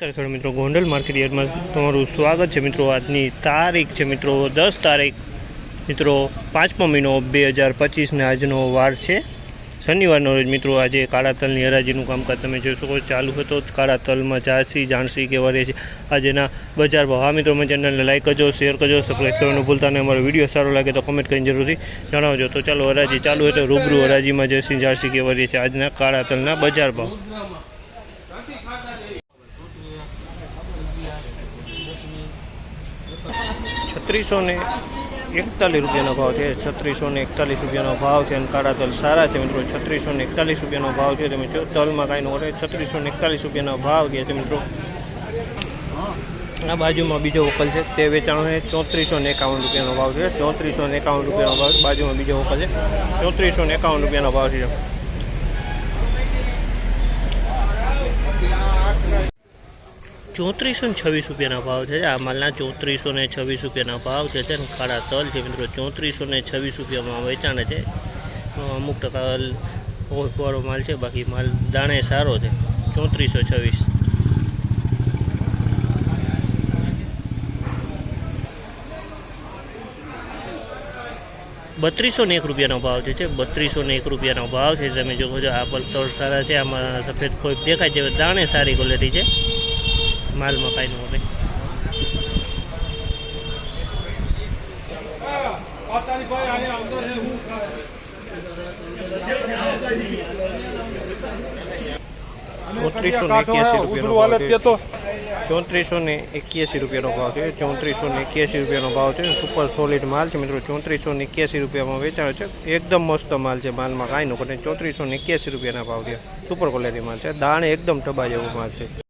નમસ્કાર ખેડૂત મિત્રો, ગોંડલ માર્કેટ યાર્ડમાં તમારું સ્વાગત છે મિત્રો. આજની તારીખ છે મિત્રો, દસ તારીખ. મિત્રો, પાંચમો મહિનો બે હજાર પચીસને આજનો વાર છે. શનિવારનો રોજ મિત્રો, આજે કાળા તલની હરાજીનું કામકાજ તમે જોઈ શકો ચાલુ હતો કાળા તલમાં જાસી જાણસી કે રહે છે આજના બજાર ભાવ. હા મિત્રો મારી ચેનલને લાઈક કરજો શેર કરજો સબસ્ક્રાઈબ કરવાનું ભૂલતા નહીં. અમારો વીડિયો સારો લાગે તો કમેન્ટ કરીને જરૂરથી જણાવજો. તો ચાલો, હરાજી ચાલુ હોય તો રૂબરૂ હરાજીમાં જસી જાણસી કે વરે છે. આજના કાળા તલના બજાર ભાવ. છત્રીસો ને એકતાલીસ રૂપિયાનો ભાવ છે. છત્રીસો ને એકતાલીસ રૂપિયાનો ભાવ છે અને કાળા તલ સારા છે મિત્રો. છત્રીસો ને એકતાલીસ રૂપિયાનો ભાવ છે. તમે જો તલમાં કાંઈ રહે છત્રીસો ને એકતાલીસ રૂપિયાનો ભાવ છે મિત્રો. આ બાજુમાં બીજો વકલ છે. તે વેચાણો છે. ચોત્રીસો ને એકાવન રૂપિયાનો ભાવ છે. ચોત્રીસો ને એકાવન રૂપિયાનો ભાવ બાજુમાં બીજો વકલ છે. ચોત્રીસો ને એકાવન રૂપિયાનો ભાવ છે. ચોત્રીસો ને છવ્વીસ રૂપિયાના ભાવ છે. આ માલના ચોત્રીસો ને છવ્વીસ રૂપિયાના ભાવ છે ને ખાડા તલ છે મિત્રો ચોત્રીસો ને છવ્વીસ રૂપિયામાં વેચાણ છે. અમુક ટકા ઓફવાળો માલ છે, બાકી માલ દાણે સારો છે. ચોત્રીસો છવ્વીસ. બત્રીસો ને એક રૂપિયાનો ભાવ છે બત્રીસો ને એક રૂપિયાનો ભાવ છે. તમે જોવો છો, આ પલતોડ સારા છે, આમાં સફેદ કોઈ દેખાય છે દાણે સારી ક્વોલિટી છે. માલમાં કાંઈ ન ચોત્રીસો ને એક્યાસી રૂપિયાનો ભાવ છે ચોત્રીસો ને એક્યાસી રૂપિયાનો ભાવ છે સુપર સોલિડ માલ છે મિત્રો. ચોત્રીસો ને એક્યાસી રૂપિયામાં વેચાણ છે. એકદમ મસ્ત માલ છે માલમાં કાંઈ ન ઘટે ચોત્રીસો ને એક્યાસી રૂપિયાના ભાવ છે સુપર ક્વોલિટી માલ છે. દાણે એકદમ ટબા જેવો માલ છે.